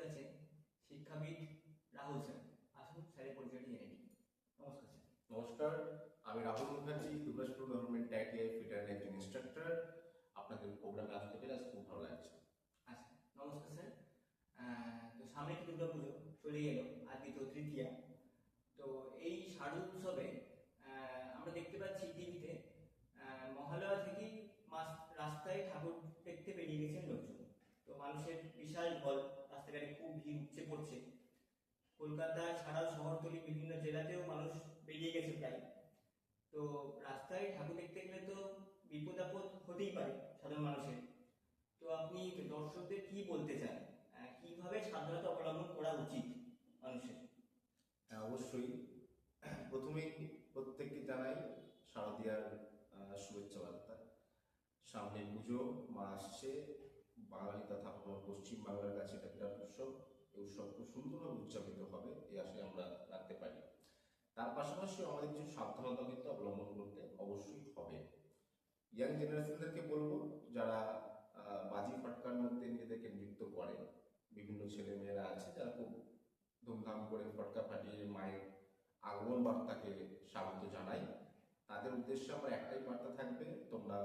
উপস্থিত আছেন শিক্ষাবিদ রাহুল স্যার। আসুন স্যারের পরিচয়টি জেনে নিই। নমস্কার স্যার। নমস্কার আমি Rahul Mukherjee Durgapur government ITI fitter একজন ইনস্ট্রাক্টর আপনাদের প্রোগ্রামে আসতে পেরে আজ খুব ভালো লাগছে। আচ্ছা নমস্কার স্যার। তো সামনে কি দুর্গা পুজো চলে গেল আজকে তো তৃতীয়া। তো এই শারদ উৎসবে আহ, আমরা দেখতে পাচ্ছি টিভিতে মহালয়া থেকেই মাস রাস্তায় ঠাকুর দেখতে বেরিয়ে গেছেন লোকজন তো মানুষের বিশাল ঢল রাস্তাঘাটে উপচে পড়ছে কলকাতা ছাড়াও শহরতলি বিভিন্ন জেলাতেও মানুষ বেরিয়ে গেছে প্রায়। তো রাস্তায় ঠাকুর দেখতে গেলে তো বিপদ আপদ হতেই পারে সাধারণ মানুষের। তো আপনি দর্শকদের কি বলতে চান? কীভাবে সাবধানতা অবলম্বন করা উচিত মানুষের? হ্যাঁ, অবশ্যই। প্রথমেই প্রত্যেককে জানাই শারদীয়ার শুভেচ্ছা বার্তা। সামনে পুজো মা আসছে বাঙালি তথা আপনার পশ্চিম বাংলার কাছে বিরাট উৎসব। এই উৎসব সুন্দরভাবে উদযাপিত হবে, এই আশায় আমরা রাখতে পারি। তার পাশাপাশি আমাদের কিছু সাবধানতা কিন্তু অবলম্বন করতে অবশ্যই হবে। ইয়াং জেনারেশনদেরকে বলব, যারা বাজি ফাটকার মধ্যে নিজেদেরকে নৃত্য করে, বিভিন্ন ছেলে মেয়েরা আছে যারা খুব ধুমধাম করে ফটকা ফাটিয়ে মায়ের আগমন বার্তাকে স্বাগত জানাই তাদের উদ্দেশ্যে আমার একটাই বার্তা থাকবে, তোমরা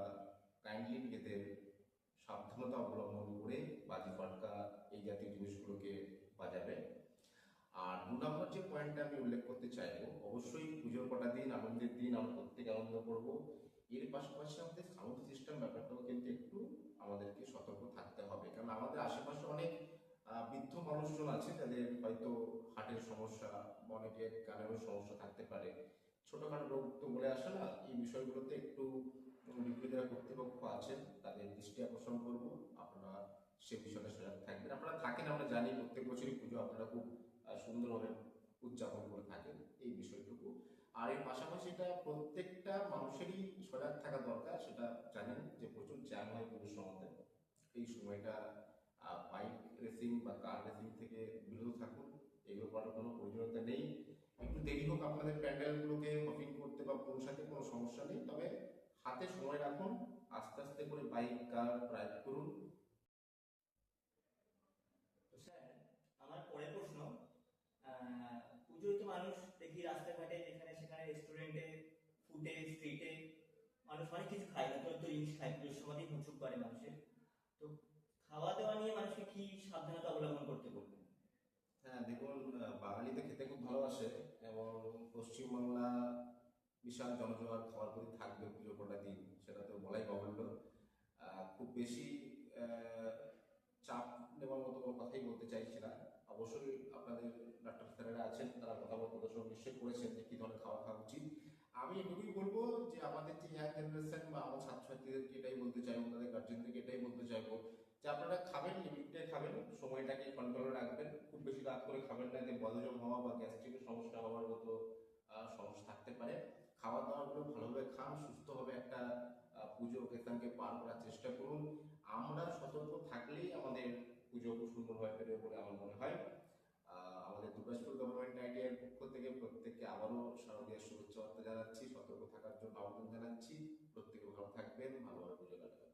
কাইন্ডলি নিজেদের সাবধানতা অবলম্বন করে বাজি ফাটকা এই জাতীয় জিনিসগুলোকে বাজাবে আর দু নম্বর যে পয়েন্টটা আমি উল্লেখ করতে চাইব, অবশ্যই পুজোর কটা দিন, আনন্দের দিন আমরা প্রত্যেকে আনন্দ করব। এর পাশাপাশি আমাদের সাউন্ড সিস্টেম ব্যাপারটাও কিন্তু একটু আমাদেরকে সতর্ক থাকতে হবে। কারণ আমাদের আশেপাশে অনেক বৃদ্ধ মানুষজন আছে, যাদের হয়তো হার্টের সমস্যা বা অনেকের কানেরও সমস্যা থাকতে পারে। ছোটখাটো রোগ তো বলে আসে না, এই বিষয়গুলোতে একটু বিক্রি যারা কর্তৃপক্ষ আছেন তাদের দৃষ্টি আকর্ষণ করব আপনারা সে বিষয়টা সজাগ থাকবেন। আপনারা থাকেন, আমরা জানি প্রত্যেক বছরই পুজো আপনারা খুব সুন্দরভাবে উদযাপন করে থাকেন এই বিষয়টুকু। আর এর পাশাপাশি এটা প্রত্যেকটা মানুষেরই সজাগ থাকা দরকার, সেটা জানেন যে প্রচুর জ্যাম হয় পুজোর সময়তে এই সময়টা বাইক রেসিং বা কার রেসিং থেকে বিরত থাকুন এগুলো করার কোনো প্রয়োজনীয়তা নেই। একটু দেরি হোক আপনাদের প্যান্ডেলগুলোকে হপিং করতে বা পৌঁছাতে কোনো সমস্যা নেই, তবে হাতে সময় রাখুন, আস্তে আস্তে করে বাইক কার ড্রাইভ করুন। ফুডে স্ট্রিটে মানুষ অনেক কিছু খায় নতুন জিনিস খায় পুজোর সময়তেই প্রচুর করে মানুষের। তো খাওয়া দাওয়া নিয়ে মানুষকে কি সাবধানতা অবলম্বন করতে বলবেন হ্যাঁ দেখুন বাঙালিতে খেতে খুব ভালোবাসে এবং পশ্চিমবাংলা বিশাল জনজোয়ার খাওয়ার প্রতি থাকবে পুজো কটা দিন, সেটা তো বলাই বাহুল্য। খুব বেশি চাপ নেওয়ার মতো কোনো কথাই বলতে চাইছি না। অবশ্যই আপনাদের ডাক্তার স্যারেরা আছেন, তারা বলতে প্রদর্শন নিশ্চয়ই করেছেন যে কী ধরনের খাওয়া খাওয়া উচিত। আমি এটুকুই বলব যে আমাদের যে ইয়াং জেনারেশন বা আমার ছাত্রছাত্রীদেরকে এটাই বলতে চাইব, তাদের গার্জেনদেরকে এটাই বলতে চাইব যে আপনারা খাবেন লিমিটে খাবেন, সময়টাকে কন্ট্রোলে রাখবেন, খুব বেশি রাত করে খাবেন না যে বদহজম হওয়া বা গ্যাস্ট্রিকের সমস্যা হওয়ার মতো সমস্যা থাকতে পারে। খাওয়া দাওয়াগুলো ভালোভাবে খান, সুস্থভাবে একটা পুজো ওকেশনকে পার করার চেষ্টা করুন। আমরা সতর্ক থাকলেই আমাদের পুজো সুন্দরভাবে পেরোবে বলে আমার মনে হয়। আমাদের দুর্গাপুর গভর্নমেন্ট আইডিয়ার পক্ষ থেকে প্রত্যেককে আবারও শারদীয় শুভেচ্ছা। জানাচ্ছি। প্রত্যেকে ভালো থাকবেন ভালোভাবে পুজো কাটাবেন।